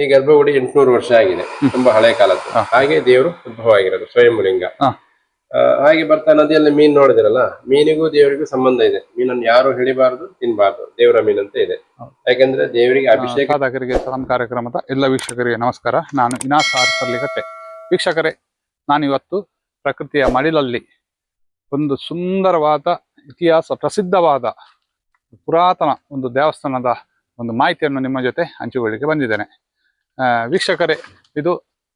ಈ ಗರ್ಭಗುಡಿ ಎಂಟುನೂರು ವರ್ಷ ಆಗಿದೆ. ತುಂಬಾ ಹಳೆ ಕಾಲದ್ದು. ಹಾಗೆ ದೇವರು ಉದ್ಭವ ಆಗಿರೋದು ಸ್ವಯಂಲಿಂಗ ಹಾಗೆ ಬರ್ತಾ ನದಿಯಲ್ಲಿ ಮೀನ್ ನೋಡಿದಿರಲ್ಲ ಮೀನಿಗೂ ದೇವರಿಗೂ ಸಂಬಂಧ ಇದೆ. ಮೀನನ್ನು ಯಾರು ಹಿಡಿಬಾರ್ದು ತಿನ್ಬಾರ್ದು. ದೇವರ ಮೀನಂತ ಇದೆ. ಯಾಕಂದ್ರೆ ದೇವರಿಗೆ ಅಭಿಷೇಕ ಸಲಾಂ ಕಾರ್ಯಕ್ರಮದ ಎಲ್ಲ ವೀಕ್ಷಕರಿಗೆ ನಮಸ್ಕಾರ. ನಾನು ಇನಾಸ್ ಆರ್ ಸರ್ಲಿಕಟ್ಟೆ ವೀಕ್ಷಕರೇ ನಾನಿವತ್ತು ಪ್ರಕೃತಿಯ ಮಡಿಲಲ್ಲಿ ಒಂದು ಸುಂದರವಾದ ಇತಿಹಾಸ ಪ್ರಸಿದ್ಧವಾದ ಪುರಾತನ ಒಂದು ದೇವಸ್ಥಾನದ ಒಂದು ಮಾಹಿತಿಯನ್ನು ನಿಮ್ಮ ಜೊತೆ ಹಂಚಿಕೊಳ್ಳಿಕ್ಕೆ ಬಂದಿದ್ದೇನೆ. ವೀಕ್ಷಕರೇ ಇದು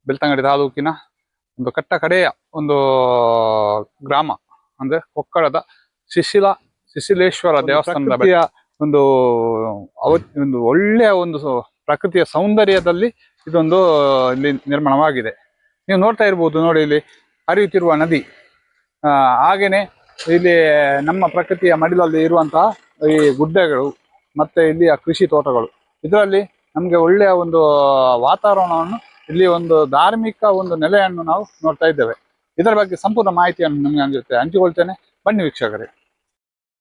ಬೆಳ್ತಂಗಡಿ ತಾಲೂಕಿನ ಒಂದು ಕಟ್ಟ ಕಡೆಯ ಒಂದು ಗ್ರಾಮ ಅಂದ್ರೆ ಕೊಕ್ಕಳದ ಶಿಶಿಲ ಶಿಶಿಲೇಶ್ವರ ದೇವಸ್ಥಾನದ ಬಳಿಯ ಒಂದು ಒಂದು ಒಳ್ಳೆಯ ಒಂದು ಪ್ರಕೃತಿಯ ಸೌಂದರ್ಯದಲ್ಲಿ ಇದೊಂದು ಇಲ್ಲಿ ನಿರ್ಮಾಣವಾಗಿದೆ. ನೀವು ನೋಡ್ತಾ ಇರ್ಬೋದು ನೋಡಿ ಇಲ್ಲಿ ಹರಿಯುತ್ತಿರುವ ನದಿ. ಹಾಗೇನೆ ಇಲ್ಲಿ ನಮ್ಮ ಪ್ರಕೃತಿಯ ಮಡಿಲಲ್ಲಿ ಇರುವಂತಹ ಈ ಗುಡ್ಡಗಳು ಮತ್ತೆ ಇಲ್ಲಿಯ ಕೃಷಿ ತೋಟಗಳು. ಇದರಲ್ಲಿ ನಮಗೆ ಒಳ್ಳೆಯ ಒಂದು ವಾತಾವರಣವನ್ನು ಇಲ್ಲಿ ಒಂದು ಧಾರ್ಮಿಕ ಒಂದು ನೆಲೆಯನ್ನು ನಾವು ನೋಡ್ತಾ ಇದ್ದೇವೆ. ಇದರ ಬಗ್ಗೆ ಸಂಪೂರ್ಣ ಮಾಹಿತಿಯನ್ನು ನಿಮಗೆ ನನ್ನ ಹಂಚಿಕೊಳ್ತೇನೆ ಬನ್ನಿ ವೀಕ್ಷಕರೇ.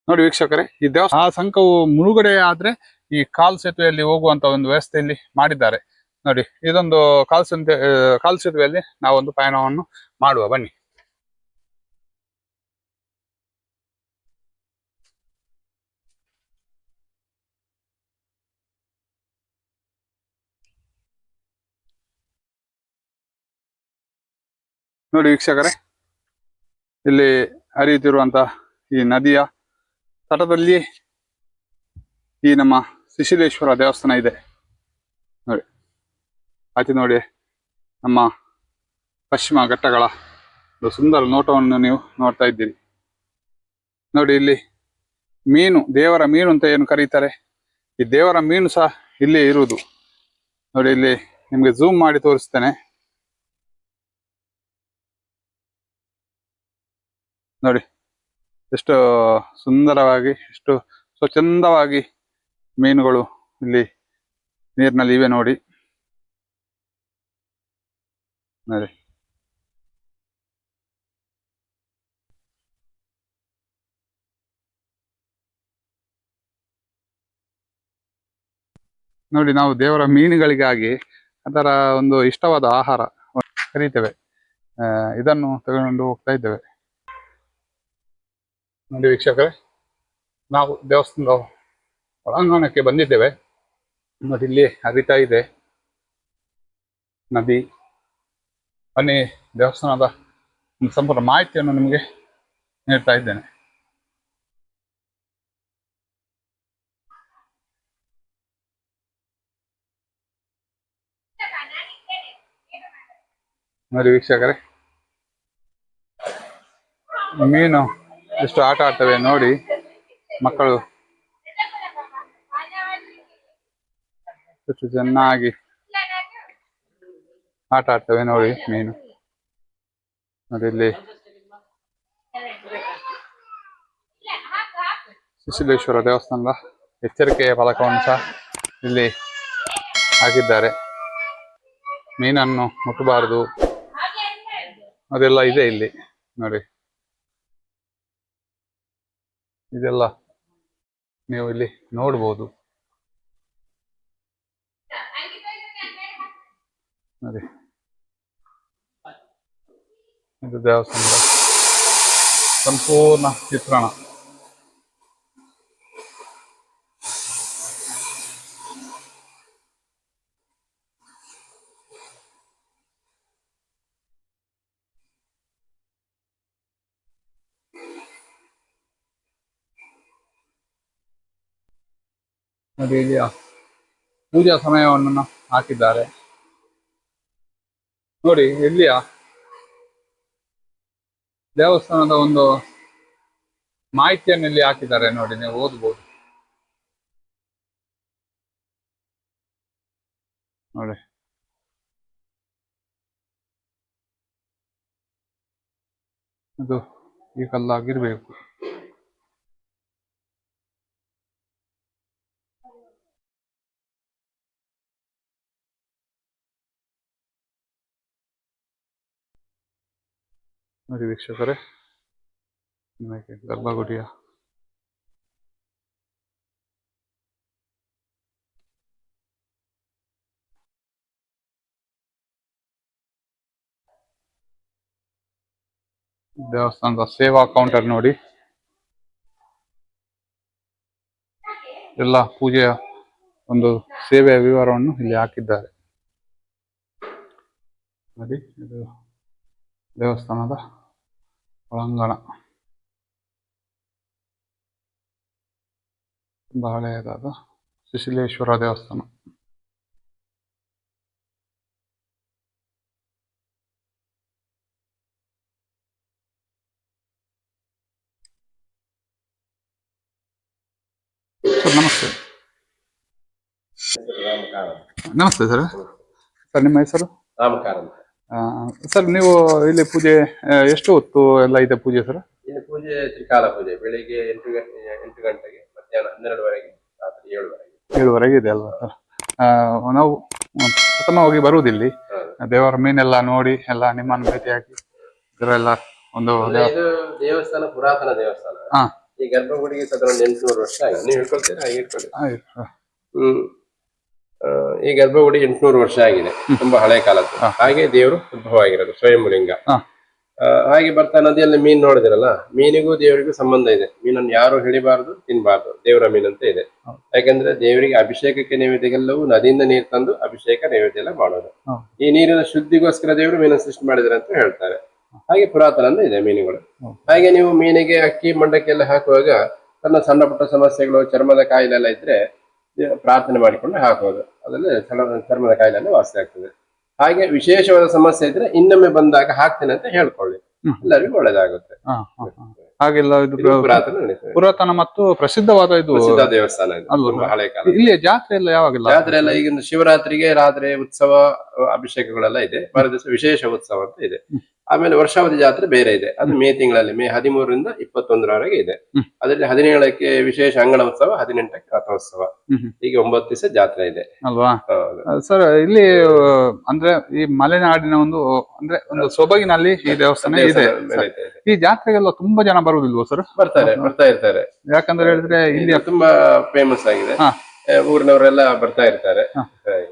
ನೋಡಿ ವೀಕ್ಷಕರೇ, ಈ ದೇವಸ್ಥಾನ ಆ ಸಂಘವು ಮುಳುಗಡೆ ಆದ್ರೆ ಈ ಕಾಲ್ ಸೇತುವೆಯಲ್ಲಿ ಹೋಗುವಂತ ಒಂದು ವ್ಯವಸ್ಥೆಯಲ್ಲಿ ಮಾಡಿದ್ದಾರೆ. ನೋಡಿ, ಇದೊಂದು ಕಾಲ್ ಕಾಲ್ ಸೇತುವೆಯಲ್ಲಿ ನಾವೊಂದು ಪಯಣವನ್ನು ಮಾಡುವ. ಬನ್ನಿ. ನೋಡಿ ವೀಕ್ಷಕರೇ, ಇಲ್ಲಿ ಹರಿಯುತ್ತಿರುವಂತ ಈ ನದಿಯ ತಟದಲ್ಲಿ ಈ ನಮ್ಮ ಶಿಶಿಲೇಶ್ವರ ದೇವಸ್ಥಾನ ಇದೆ. ನೋಡಿ, ಆಚೆ ನೋಡಿ ನಮ್ಮ ಪಶ್ಚಿಮ ಘಟ್ಟಗಳ ಒಂದು ಸುಂದರ ನೋಟವನ್ನು ನೀವು ನೋಡ್ತಾ ಇದ್ದೀರಿ. ನೋಡಿ ಇಲ್ಲಿ ಮೀನು, ದೇವರ ಮೀನು ಅಂತ ಏನು ಕರೀತಾರೆ? ಈ ದೇವರ ಮೀನು ಸಹ ಇಲ್ಲಿ ಇರುವುದು. ನೋಡಿ ಇಲ್ಲಿ ನಿಮಗೆ ಝೂಮ್ ಮಾಡಿ ತೋರಿಸ್ತೇನೆ. ನೋಡಿ, ಎಷ್ಟು ಸುಂದರವಾಗಿ, ಎಷ್ಟು ಸ್ವಚ್ಛಂದವಾಗಿ ಮೀನುಗಳು ಇಲ್ಲಿ ನೀರಿನಲ್ಲಿ ಇವೆ ನೋಡಿ. ನೋಡಿ. ನೋಡಿ, ನಾವು ದೇವರ ಮೀನುಗಳಿಗಾಗಿ ಅದರ ಒಂದು ಇಷ್ಟವಾದ ಆಹಾರ ಕರೀತೇವೆ. ಇದನ್ನು ತಗೊಂಡು ಹೋಗ್ತಾ ಇದ್ದೇವೆ. ನೋಡಿ ವೀಕ್ಷಕರೇ, ನಾವು ದೇವಸ್ಥಾನದ ಒಳಾಂಗಣಕ್ಕೆ ಬಂದಿದ್ದೇವೆ. ನೋಡಿ ಇಲ್ಲಿ ಹರಿತಾ ಇದೆ. ನದಿ ಬನ್ನಿ ದೇವಸ್ಥಾನದ ಸಂಪೂರ್ಣ ಮಾಹಿತಿಯನ್ನು ನಿಮಗೆ ನೀಡ್ತಾ ಇದ್ದೇನೆ. ನೋಡಿ ವೀಕ್ಷಕರೇ, ಮೀನು ಎಷ್ಟು ಆಟ ಆಡ್ತವೆ ನೋಡಿ ಮಕ್ಕಳು. ಎಷ್ಟು ಚೆನ್ನಾಗಿ ಆಟ ಆಡ್ತವೆ ನೋಡಿ ಮೀನು. ನೋಡಿ ಇಲ್ಲಿ. ಶಿಶಿಲೇಶ್ವರ ದೇವಸ್ಥಾನದ ಎಚ್ಚರಿಕೆಯ ಫಲಕವನ್ನು ಸಹ ಇಲ್ಲಿ ಹಾಕಿದ್ದಾರೆ. ಮೀನನ್ನು ಮುಟ್ಟಬಾರದು. ಅದೆಲ್ಲ ಇದೆ ಇಲ್ಲಿ. ನೋಡಿ. ಇದೆಲ್ಲ ನೀವು ಇಲ್ಲಿ ನೋಡ್ಬೋದು. ನೋಡಿ. ಇದು ದೇವಸ್ಥಾನದ ಸಂಪೂರ್ಣ ಚಿತ್ರಣ. ನೋಡಿ ಇಲ್ಲಿ ಪೂಜಾ ಸಮಯವನ್ನು ಹಾಕಿದ್ದಾರೆ. ನೋಡಿ, ಇಲ್ಲಿಯ ದೇವಸ್ಥಾನದ ಒಂದು ಮಾಹಿತಿಯನ್ನು ಇಲ್ಲಿ ಹಾಕಿದ್ದಾರೆ. ನೋಡಿ, ನೀವು ಓದ್ಬೋದು. ನೋಡಿ. ಅದು ಈ ಕಲ್ಲಾಗಿರ್ಬೇಕು. ನೋಡಿ ವೀಕ್ಷಕರೇ, ನಿಮಗೆ ಗರ್ಭಗುಡಿಯ ದೇವಸ್ಥಾನದ ಸೇವಾ ಕೌಂಟರ್ ನೋಡಿ. ಎಲ್ಲ ಪೂಜೆಯ ಒಂದು ಸೇವೆಯ ವಿವರವನ್ನು ಇಲ್ಲಿ ಹಾಕಿದ್ದಾರೆ. ನೋಡಿ, ಇದು ದೇವಸ್ಥಾನದ ಒಳಾಂಗಣ ತುಂಬಾ ಹಳೆಯದಾದ ಸುಶೀಲೇಶ್ವರ ದೇವಸ್ಥಾನ ಸರ್ ನಮಸ್ತೆ ನಮಸ್ತೆ ಸರ್ ಸರ್ ನಿಮ್ಮ ಹೆಸರು ನಾಮಕಾರ ಅಂತ ಆ, ಸರ್ ನೀವು ಇಲ್ಲಿ ಪೂಜೆ ಎಷ್ಟು ಹೊತ್ತು ಎಲ್ಲ ಇದೆ ಪೂಜೆ ಸರ್? ಇಲ್ಲಿ ಪೂಜೆ ತ್ರಿಕಾಲ ಪೂಜೆ ಬೆಳಿಗ್ಗೆ ಎಂಟು ಗಂಟೆ ಎಂಟು ಗಂಟೆಗೆ ಮಧ್ಯಾಹ್ನ ಹನ್ನೆರಡುವರೆಗೆ ರಾತ್ರಿ ಏಳುವರೆಗೆ. ಏಳುವರೆಗೆ ಇದೆ ಅಲ್ವಾ ಸರ್? ಆ, ನಾವು ಪ್ರಥಮವಾಗಿ ಬರುವುದಿಲ್ಲಿ. ದೇವರ ಮೀನೆಲ್ಲ ನೋಡಿ ಎಲ್ಲ ನಿಮ್ಮನ್ನು ಭೇಟಿಯಾಗಿ ಇದರೆಲ್ಲ ಒಂದು ಇದು ದೇವಸ್ಥಾನ ಪುರಾತನ ದೇವಸ್ಥಾನ. ಈ ಗರ್ಭಗುಡಿಗೆ ಸದ್ರ ಒಂದು ಎಂಟುನೂರು ವರ್ಷ ಆಗಿದೆ. ನೀವು ಹೇಳ್ಕೊಳ್ತೀರಾ? ಹಾಗೆ ಇಟ್ಕೊಳ್ಳಿ ಹ್ಮ್. ಈ ಗರ್ಭಗುಡಿ ಎಂಟುನೂರು ವರ್ಷ ಆಗಿದೆ ತುಂಬಾ ಹಳೆ ಕಾಲದ್ದು. ಹಾಗೆ ದೇವರು ಉದ್ಭವವಾಗಿರೋದು ಸ್ವಯಂಲಿಂಗ. ಹಾಗೆ ಬರ್ತಾ ನದಿಯಲ್ಲಿ ಮೀನ್ ನೋಡಿದಿರಲ್ಲ ಮೀನಿಗೂ ದೇವರಿಗೂ ಸಂಬಂಧ ಇದೆ. ಮೀನನ್ನು ಯಾರು ಹಿಡಿಬಾರ್ದು ತಿನ್ಬಾರ್ದು ದೇವರ ಮೀನಂತ ಇದೆ. ಯಾಕಂದ್ರೆ ದೇವರಿಗೆ ಅಭಿಷೇಕಕ್ಕೆ ನೈವೇದ್ಯಗೆಲ್ಲವೂ ನದಿಯಿಂದ ನೀರು ತಂದು ಅಭಿಷೇಕ ನೈವೇದ್ಯ ಎಲ್ಲ ಮಾಡೋದು. ಈ ನೀರಿನ ಶುದ್ಧಿಗೋಸ್ಕರ ದೇವರು ಮೀನನ್ನು ಸೃಷ್ಟಿ ಮಾಡಿದ್ರೆ ಅಂತ ಹೇಳ್ತಾರೆ. ಹಾಗೆ ಪುರಾತನ ಇದೆ ಮೀನುಗಳು. ಹಾಗೆ ನೀವು ಮೀನಿಗೆ ಅಕ್ಕಿ ಮಂಡಕ್ಕೆಲ್ಲ ಹಾಕುವಾಗ ತನ್ನ ಸಣ್ಣ ಪುಟ್ಟ ಸಮಸ್ಯೆಗಳು ಚರ್ಮದ ಕಾಯಿಲೆ ಎಲ್ಲ ಇದ್ರೆ ಪ್ರಾರ್ಥನೆ ಮಾಡಿಕೊಂಡು ಹಾಕೋದು. ಅದರಲ್ಲಿ ಚರ್ಮದ ಕಾಯಿಲೆ ಎಲ್ಲ ವಾಸಿ ಆಗ್ತದೆ. ಹಾಗೆ ವಿಶೇಷವಾದ ಸಮಸ್ಯೆ ಇದ್ರೆ ಇನ್ನೊಮ್ಮೆ ಬಂದಾಗ ಹಾಕ್ತೇನೆ ಅಂತ ಹೇಳ್ಕೊಳ್ಳಿ. ಎಲ್ಲರಿಗೂ ಒಳ್ಳೇದಾಗುತ್ತೆ. ಹಾಗೆಲ್ಲ ಇದು ಪುರಾತನ ಮತ್ತು ಪ್ರಸಿದ್ಧವಾದ ಇದು ಪ್ರಸಿದ್ಧ ದೇವಸ್ಥಾನ ಇಲ್ಲಿ ಜಾತ್ರೆ ಎಲ್ಲ ಯಾವಾಗೆಲ್ಲ? ಜಾತ್ರೆ ಎಲ್ಲ ಈಗ ಶಿವರಾತ್ರಿಗೆ ರಾತ್ರಿ ಉತ್ಸವ ಅಭಿಷೇಕಗಳೆಲ್ಲ ಇದೆ. ಮರು ದಿವಸ ವಿಶೇಷ ಉತ್ಸವ ಅಂತ ಇದೆ. ಆಮೇಲೆ ವರ್ಷಾವಧಿ ಜಾತ್ರೆ ಬೇರೆ ಇದೆ. ಅದು ಮೇ ತಿಂಗಳಲ್ಲಿ ಮೇ ಹದಿಮೂರರಿಂದ ಇಪ್ಪತ್ತೊಂದರವರೆಗೆ ಇದೆ. ಅದರಲ್ಲಿ ಹದಿನೇಳಕ್ಕೆ ವಿಶೇಷ ಅಂಗಣ ಉತ್ಸವ ಹದಿನೆಂಟಕ್ಕೆ ರಥೋತ್ಸವ. ಹೀಗೆ ಒಂಬತ್ತು ದಿವಸ ಜಾತ್ರೆ ಇದೆ. ಅಲ್ವಾ? ಸರ್ ಇಲ್ಲಿ ಅಂದ್ರೆ ಈ ಮಲೆನಾಡಿನ ಒಂದು ಅಂದ್ರೆ ಒಂದು ಸೊಬಗಿನಲ್ಲಿ ಈ ದೇವಸ್ಥಾನ ಇದೆ. ಈ ಜಾತ್ರೆಗೆಲ್ಲ ತುಂಬಾ ಜನ ಬರುವುದಿಲ್ವ ಸರ್? ಬರ್ತಾರೆ ಬರ್ತಾ ಇರ್ತಾರೆ. ಯಾಕಂದ್ರೆ ಹೇಳಿದ್ರೆ ಇಲ್ಲಿ ತುಂಬಾ ಫೇಮಸ್ ಆಗಿದೆ. ಊರಿನವರೆಲ್ಲ ಬರ್ತಾ ಇರ್ತಾರೆ.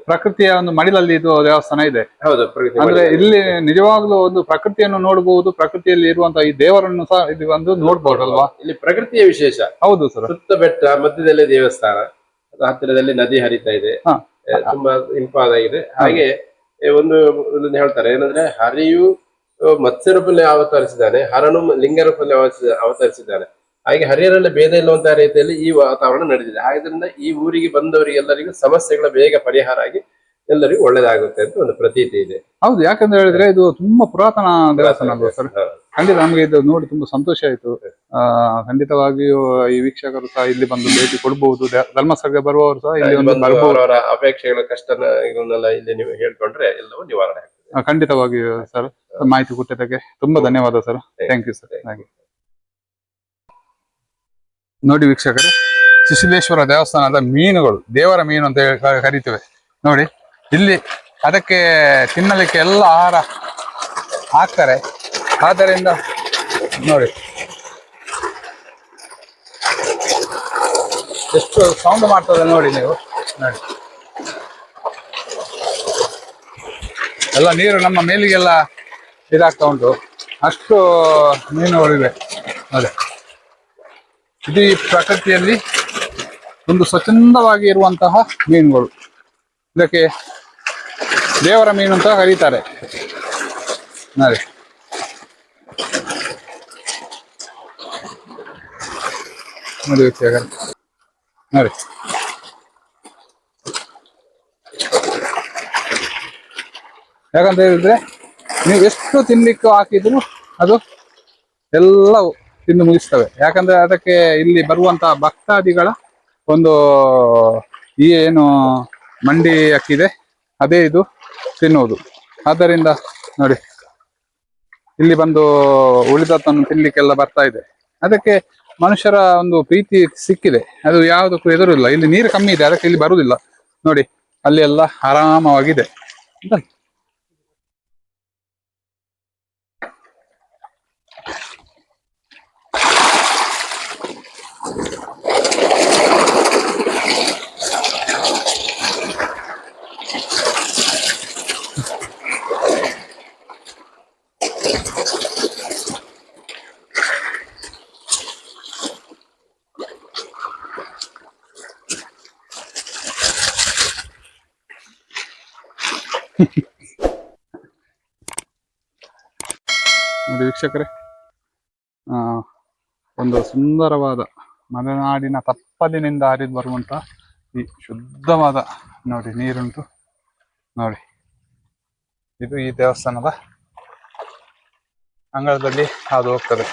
ಪ್ರಕೃತಿಯ ಒಂದು ಮಡಿಲಲ್ಲಿ ಇದು ದೇವಸ್ಥಾನ ಇದೆ. ಹೌದು ಅಂದ್ರೆ ಇಲ್ಲಿ ನಿಜವಾಗ್ಲೂ ಒಂದು ಪ್ರಕೃತಿಯನ್ನು ನೋಡಬಹುದು ಪ್ರಕೃತಿಯಲ್ಲಿ ಇರುವಂತಹ ಈ ದೇವರನ್ನು ಸಹ ಇದು ಒಂದು ನೋಡ್ಬೋದಲ್ವಾ? ಇಲ್ಲಿ ಪ್ರಕೃತಿಯ ವಿಶೇಷ. ಹೌದು ಸರ್. ಸುತ್ತ ಬೆಟ್ಟ ಮಧ್ಯದಲ್ಲೇ ದೇವಸ್ಥಾನ ಹತ್ತಿರದಲ್ಲಿ ನದಿ ಹರಿತಾ ಇದೆ. ತುಂಬಾ ಇಂಪಾದಾಗಿದೆ ಹಾಗೆ ಒಂದು ಹೇಳ್ತಾರೆ ಏನಂದ್ರೆ ಹರಿಯು ಮತ್ಸ್ಯ ರೂಪದಲ್ಲಿ ಅವತರಿಸಿದ್ದಾನೆ ಹರನು ಲಿಂಗ ರೂಪದಲ್ಲಿ ಅವತರಿಸಿ- ಅವತರಿಸಿದ್ದಾನೆ. ಹಾಗೆ ಹರಿಯರಲ್ಲಿ ಭೇದ ಇಲ್ಲುವಂತಹ ರೀತಿಯಲ್ಲಿ ಈ ವಾತಾವರಣ ನಡೆದಿದೆ. ಆದ್ರಿಂದ ಈ ಊರಿಗೆ ಬಂದವರಿಗೆಲ್ಲರಿಗೂ ಸಮಸ್ಯೆಗಳ ಬೇಗ ಪರಿಹಾರ ಆಗಿ ಎಲ್ಲರಿಗೂ ಒಳ್ಳೇದಾಗುತ್ತೆ ಅಂತ ಒಂದು ಪ್ರತೀತಿ ಇದೆ. ಹೌದು ಯಾಕಂದ್ರೆ ಹೇಳಿದ್ರೆ ಇದು ತುಂಬಾ ಪುರಾತನ ದೇವಸ್ಥಾನ ಅಲ್ವಾ ಸರ್? ಖಂಡಿತ ನಮ್ಗೆ ಇದು ನೋಡಿ ತುಂಬಾ ಸಂತೋಷ ಆಯ್ತು. ಆ ಖಂಡಿತವಾಗಿಯೂ ಈ ವೀಕ್ಷಕರು ಸಹ ಇಲ್ಲಿ ಬಂದು ಭೇಟಿ ಕೊಡಬಹುದು ಧರ್ಮಸ್ಥಳ ಬರುವವರು ಸಹ ಇಲ್ಲಿ ಒಂದು ಅವರವರ ಅಪೇಕ್ಷೆಗಳ ಕಷ್ಟನ ಇವನ್ನೆಲ್ಲ ಇಲ್ಲಿ ನೀವು ಹೇಳ್ಕೊಂಡ್ರೆ ಎಲ್ಲವೂ ನಿವಾರಣೆ ಆಗ್ತದೆ. ಖಂಡಿತವಾಗಿಯೂ ಸರ್ ಮಾಹಿತಿ ಕೊಟ್ಟಿದ್ದಕ್ಕೆ ತುಂಬಾ ಧನ್ಯವಾದ ಸರ್. ಥ್ಯಾಂಕ್ ಯು ಸರ್ ಹಾಗೆ. ನೋಡಿ ವೀಕ್ಷಕರು, ಶಿಶಿಲೇಶ್ವರ ದೇವಸ್ಥಾನದ ಮೀನುಗಳು, ದೇವರ ಮೀನು ಅಂತ ಹೇಳಿ ಕರಿತೇವೆ. ನೋಡಿ, ಇಲ್ಲಿ ಅದಕ್ಕೆ ತಿನ್ನಲಿಕ್ಕೆ ಎಲ್ಲ ಆಹಾರ ಹಾಕ್ತಾರೆ. ಆದ್ದರಿಂದ ನೋಡಿ, ಎಷ್ಟು ಸೌಂಡ್ ಮಾಡ್ತದೆ ನೋಡಿ ನೀವು. ನೋಡಿ. ಎಲ್ಲ ನೀರು ನಮ್ಮ ಮೇಲಿಗೆಲ್ಲ ಇದಾಗ್ತಾ ಉಂಟು. ಅಷ್ಟು ಮೀನುಗಳಿವೆ. ನೋಡಿ. ಇದು ಪ್ರಕೃತಿಯಲ್ಲಿ ಒಂದು ಸ್ವಚ್ಛಂದವಾಗಿ ಇರುವಂತಹ ಮೀನುಗಳು. ಇದಕ್ಕೆ ದೇವರ ಮೀನು ಅಂತ ಕರೀತಾರೆ. ನೋಡಿ. ನೋಡಿ. ನೋಡಿ. ಯಾಕಂತ ಹೇಳಿದ್ರೆ ನೀವು ಎಷ್ಟು ತಿನ್ಲಿಕ್ಕೆ ಹಾಕಿದ್ರು ಅದು ಎಲ್ಲವೂ ತಿಂದು ಮುಗಿಸ್ತವೆ. ಯಾಕಂದ್ರೆ ಅದಕ್ಕೆ ಇಲ್ಲಿ ಬರುವಂತಹ ಭಕ್ತಾದಿಗಳ ಒಂದು ಈ ಏನು ಮಂಡಿ ಅಕ್ಕಿದೆ, ಅದೇ ಇದು ತಿನ್ನುವುದು. ಆದ್ದರಿಂದ ನೋಡಿ, ಇಲ್ಲಿ ಬಂದು ಉಳಿದದ್ದನ್ನು ತಿನ್ಲಿಕ್ಕೆಲ್ಲ ಬರ್ತಾ ಇದೆ. ಅದಕ್ಕೆ ಮನುಷ್ಯರ ಒಂದು ಪ್ರೀತಿ ಸಿಕ್ಕಿದೆ. ಅದು ಯಾವುದಕ್ಕೂ ಎದುರಿಲ್ಲ. ಇಲ್ಲಿ ನೀರು ಕಮ್ಮಿ ಇದೆ, ಅದಕ್ಕೆ ಇಲ್ಲಿ ಬರುವುದಿಲ್ಲ. ನೋಡಿ, ಅಲ್ಲಿ ಎಲ್ಲ ಆರಾಮವಾಗಿದೆ. ನೋಡಿ ವೀಕ್ಷಕರೇ ಒಂದು ಸುಂದರವಾದ ಮಲೆನಾಡಿನ ತಪ್ಪಲಿನಿಂದ ಹರಿದು ಬರುವಂತಹ ಈ ಶುದ್ಧವಾದ ನೋಡಿ ನೀರುಂಟು. ನೋಡಿ, ಇದು ಈ ದೇವಸ್ಥಾನದ ಅಂಗಳದಲ್ಲಿ ಹಾದು ಹೋಗ್ತದೆ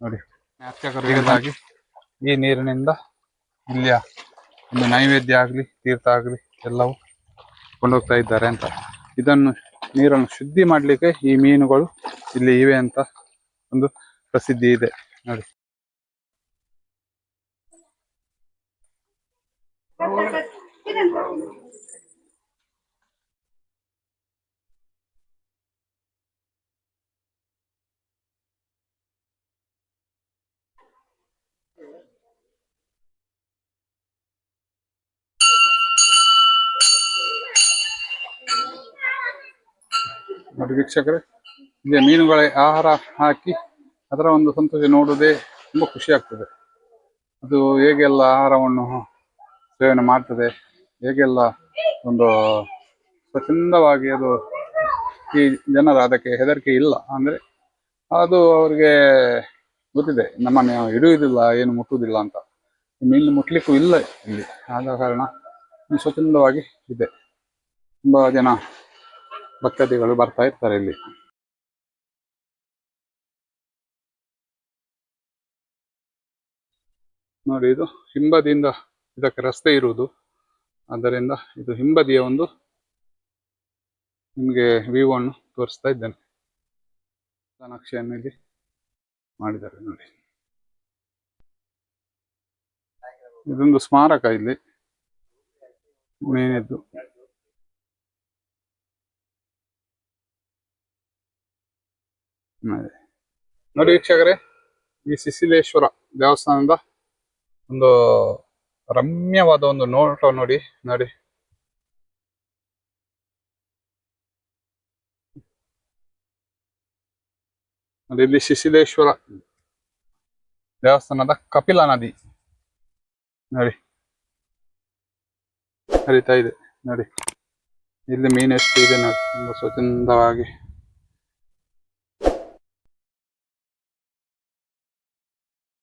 ನೋಡಿ ಅರ್ಚಕರಿಗಾಗಿ ಈ ನೀರಿನಿಂದ ಇಲ್ಲಿಯ ಒಂದು ನೈವೇದ್ಯ ಆಗಲಿ ತೀರ್ಥ ಆಗಲಿ ಎಲ್ಲವೂ ಕೊಂಡೋಗ್ತಾ ಇದ್ದಾರೆ ಅಂತ ಇದನ್ನು ನೀರನ್ನು ಶುದ್ಧಿ ಮಾಡಲಿಕ್ಕೆ ಈ ಮೀನುಗಳು ಇಲ್ಲಿ ಇವೆ ಅಂತ ಒಂದು ಪ್ರಸಿದ್ಧಿ ಇದೆ ನೋಡಿ ನೋಡಿ ವೀಕ್ಷಕರೇ ಇಲ್ಲಿ ಮೀನುಗಳ ಆಹಾರ ಹಾಕಿ ಅದರ ಒಂದು ಸಂತೋಷ ನೋಡುವುದೇ ತುಂಬಾ ಖುಷಿ ಆಗ್ತದೆ. ಅದು ಹೇಗೆಲ್ಲ ಆಹಾರವನ್ನು ಸೇವನೆ ಮಾಡ್ತದೆ ಹೇಗೆಲ್ಲ ಒಂದು ಸ್ವಚ್ಛಂದವಾಗಿ ಅದು ಈ ಜನರ ಅದಕ್ಕೆ ಹೆದರಿಕೆ ಇಲ್ಲ ಅಂದ್ರೆ ಅದು ಅವರಿಗೆ ಗೊತ್ತಿದೆ ನಮ್ಮನ್ನು ಹಿಡಿಯುವುದಿಲ್ಲ, ಏನು ಮುಟ್ಟುವುದಿಲ್ಲ ಅಂತ. ಮೀನು ಮುಟ್ಲಿಕ್ಕೂ ಇಲ್ಲ ಇಲ್ಲಿ, ಆದ ಕಾರಣ ಸ್ವಚ್ಛಂದವಾಗಿ ಇದೆ. ತುಂಬಾ ಜನ ಭಕ್ತಾದಿಗಳು ಬರ್ತಾ ಇರ್ತಾರೆ ಇಲ್ಲಿ. ನೋಡಿ, ಇದು ಹಿಂಬದಿಯಿಂದ ಇದಕ್ಕೆ ರಸ್ತೆ ಇರುವುದು. ಆದ್ದರಿಂದ ಇದು ಹಿಂಬದಿಯ ಒಂದು ನಿಮಗೆ ಅನ್ನು ತೋರಿಸ್ತಾ ಇದ್ದೇನೆ. ನಕ್ಷೆಯನ್ನು ಇಲ್ಲಿ ಮಾಡಿದ್ದಾರೆ ನೋಡಿ. ಇದೊಂದು ಸ್ಮಾರಕ ಇಲ್ಲಿ. ಮೇನಿದ್ದು. ನೋಡಿ ವೀಕ್ಷಕರೇ, ಈ ಸಿಸಿಲೇಶ್ವರ ದೇವಸ್ಥಾನದ ಒಂದು ರಮ್ಯವಾದ ಒಂದು ನೋಟ ನೋಡಿ ನೋಡಿ. ಇಲ್ಲಿ ಶಿಶಿಲೇಶ್ವರ ದೇವಸ್ಥಾನದ ಕಪಿಲ ನದಿ. ನೋಡಿ. ಹರಿತಾ ಇದೆ, ನೋಡಿ. ಇಲ್ಲಿ ಮೀನು ಎಷ್ಟು ಇದೆ, ನೋಡಿ. ತುಂಬಾ ಸ್ವಚ್ಛಂದವಾಗಿ.